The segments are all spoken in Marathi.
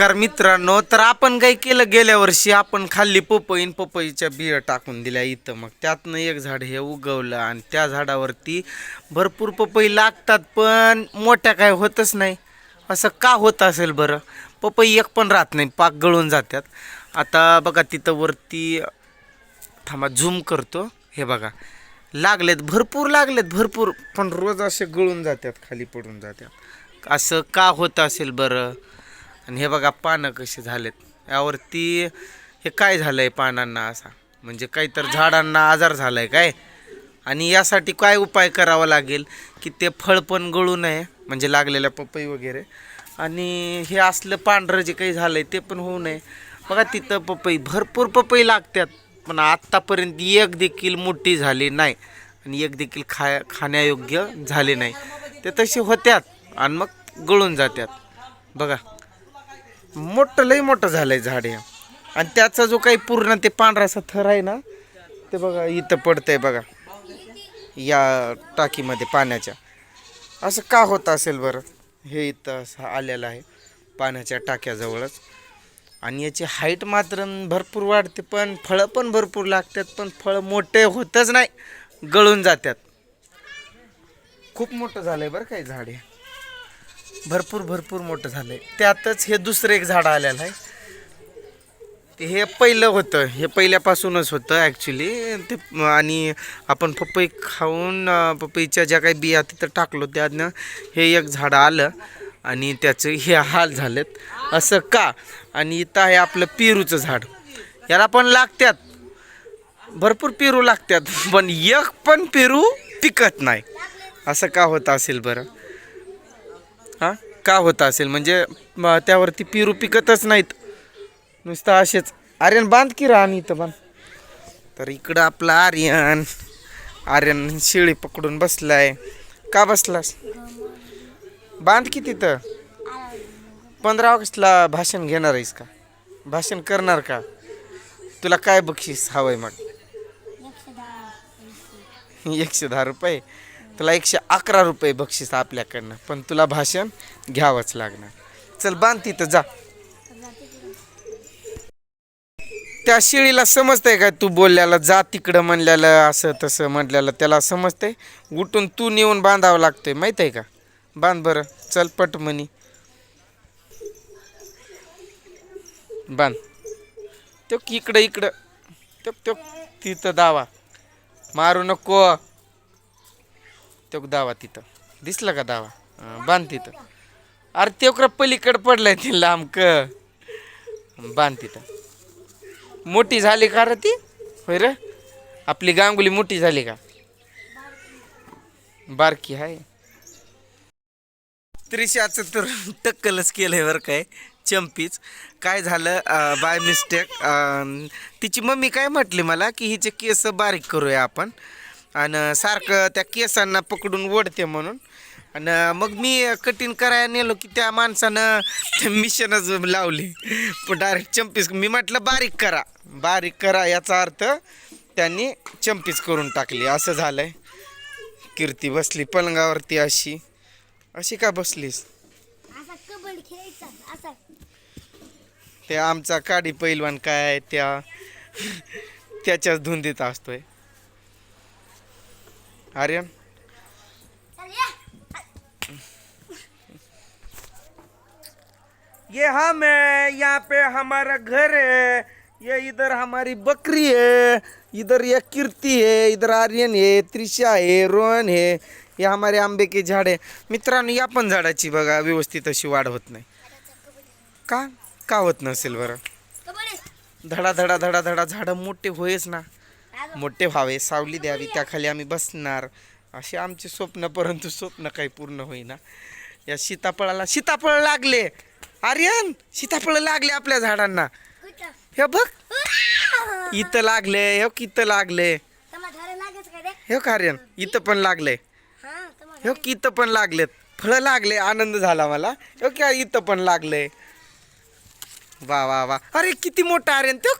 नमस्कार मित्रांनो तर आपण काय केलं गेल्या वर्षी आपण खाल्ली पपईन पपईच्या बिया टाकून दिल्या इथं. मग त्यातनं एक झाड हे उगवलं आणि त्या झाडावरती भरपूर पपई लागतात पण मोठ्या काय होतच नाही. असं का होत असेल बरं? पपई एक पण राहत नाही पाक गळून जातात आता बघा तिथं वरती थांबा झूम करतो. हे बघा लागलेत भरपूर लागलेत भरपूर पण रोज असे गळून जातात खाली पडून जातात असं का होत असेल बरं? आणि हे बघा पानं कशी झालेत. यावरती हे काय झालं आहे पानांना असा? म्हणजे काहीतर झाडांना आजार झाला आहे काय? आणि यासाठी काय उपाय करावा लागेल की ते फळ पण गळू नये म्हणजे लागलेल्या पपई वगैरे. आणि हे असलं पांढरं जे काही झालं आहे ते पण होऊ नये. बघा तिथं पपई भरपूर पपई लागतात पण आत्तापर्यंत एक देखील मोठी झाली नाही. आणि एक देखील खा खाण्यायोग्य झाले नाही. ते तसे होत्यात आणि मग गळून जात्यात. बघा. मोठं लई मोठं झालंय झाड हे. आणि त्याचा जो काही पूर्ण ते पांढरासा थर आहे ना ते बघा इथं पडतंय बघा. या टाकीमध्ये पाण्याच्या. असं का होत असेल बरं? हे इथं असं आलेलं आहे पाण्याच्या टाक्याजवळच. आणि याची हाईट मात्र भरपूर वाढते पण फळं पण भरपूर लागतात पण फळं मोठे होतच नाही गळून जातात. खूप मोठं झालं आहे बरं काही झाड भरपूर भरपूर मोठं झालं आहे त्यातच हे दुसरं एक झाड आलेलं आहे. ते हे पहिलं होतं. हे पहिल्यापासूनच होतं ॲक्च्युली ते आणि आपण पपई खाऊन पपईच्या ज्या काही बिया तिथं टाकलो त्यातनं हे एक झाड आलं आणि त्याचं हे हाल झालेत. असं का? आणि इथं आहे आपलं पेरूचं झाड. याला पण लागत्यात. भरपूर पेरू लागतात पण एक पण पेरू पिकत नाही. असं का होत असेल बरं? हां? का होत असेल? म्हणजे त्यावरती पेरू पिकतच नाहीत. नुसतं असेच. आर्यन बांध की रान इथं बांध तर इकडं आपला आर्यन. आर्यन शिळी पकडून बसलाय. का बसलास? बांध की तिथं? पंधरा ऑगस्टला भाषण घेणार आहेस का? भाषण करणार का? तुला काय बक्षीस हवंय मग? एकशे दहा रुपये? तुला एकशे अकरा रुपये बक्षीस आपल्याकडनं. पण तुला भाषण घ्यावंच लागणार. चल बांध तिथं जा. त्या शिळीला समजतंय का तू बोलल्याला जा तिकडं म्हणल्याला असं तसं म्हटल्याला त्याला समजतंय? उठून तू नेऊन बांधावं लागतंय माहीत आहे का? बांध बरं. चल पट म्हणी. बांध. तो इकडं इकडं. तो तिथं दावा. मारू नको. तो दावा तिथं. दिसला का दावा? बांध तिथं. अरे तेवढं पलीकडं पडलंय ती लांब क बांध तिथं. मोठी झाली का रे ती? होय र? आपली गांगुली मोठी झाली का? बारकी आहे त्रिशाचं तर टक्कलच केलंय बरं काय. चंपीच. काय झालं बाय मिस्टेक तिची मम्मी काय म्हटली मला की हिचे केस बारीक करूया आपण? आणि सारखं त्या केसांना पकडून ओढते म्हणून. आणि मग मी कटिंग करायला नेलो की त्या माणसानं ते मिशनच लावली. पण डायरेक्ट चंपीस मी म्हटलं बारीक करा. बारीक करा याचा अर्थ त्यांनी चंपीस करून टाकली. असं झालंय. कीर्ती बसली पलंगावरती अशी. अशी का बसलीस? ते आमचा काडी पैलवान काय आहे त्या? त्याच्याच धुंदीत असतोय. आर्यन या ये हम है यहाँ पे हमारा घर है। ये इधर हमारी बकरी है। इधर ये कीर्ती है। इधर आर्यन है। त्रिशा है। रोहन है। हे हमारे आंबे के झाड आहे मित्रांनो या पण झाडाची बघा व्यवस्थित अशी वाढ होत नाही. का? का होत नसेल बरं? धडा धडा धडा धडा झाडं मोठे होयच ना. मोठे व्हावे सावली द्यावी त्याखाली आम्ही बसणार. असे आमचे स्वप्न परंतु स्वप्न काही पूर्ण होईना. या सीताफळाला सीताफळ लागले. आर्यन सीताफळ लागले आपल्या झाडांना. हे बघ. इथं लागले हे इथं लागले. हे आर्यन इथं पण लागले. हो हे इथं पण लागलेत. फळं लागले आनंद झाला मला. हे इथं पण लागले. वा वा वा. अरे किती मोठा आर्यन तो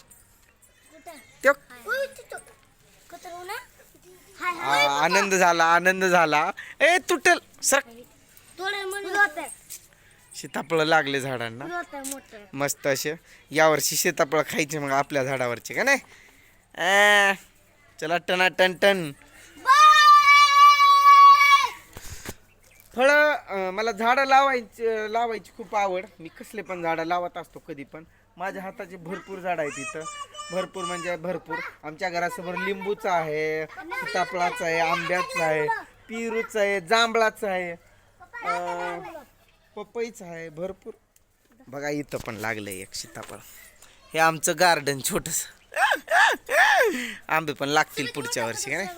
आनंद झाला आनंद झाला. ए तुटल. सर सीताफळ लागले झाडांना. मस्त असे. यावर्षी सीताफळ खायचे मग आपल्या झाडावरचे का नाही? चला टना टन टन. फळं मला झाडं लावायची लावायची खूप आवड. मी कसले पण झाडं लावत असतो कधी पण. माझ्या हाताचे भरपूर झाडं आहेत तिथं भरपूर म्हणजे भरपूर. आमच्या घरासमोर लिंबूचं आहे सीताफळाचं आहे आंब्याचं आहे पिरूचं आहे जांभळाचं आहे पपईचं आहे भरपूर. बघा इथं पण लागलंय एक सीताफळ. हे आमचं गार्डन छोटस. आंबे पण लागतील पुढच्या वर्षी का नाही?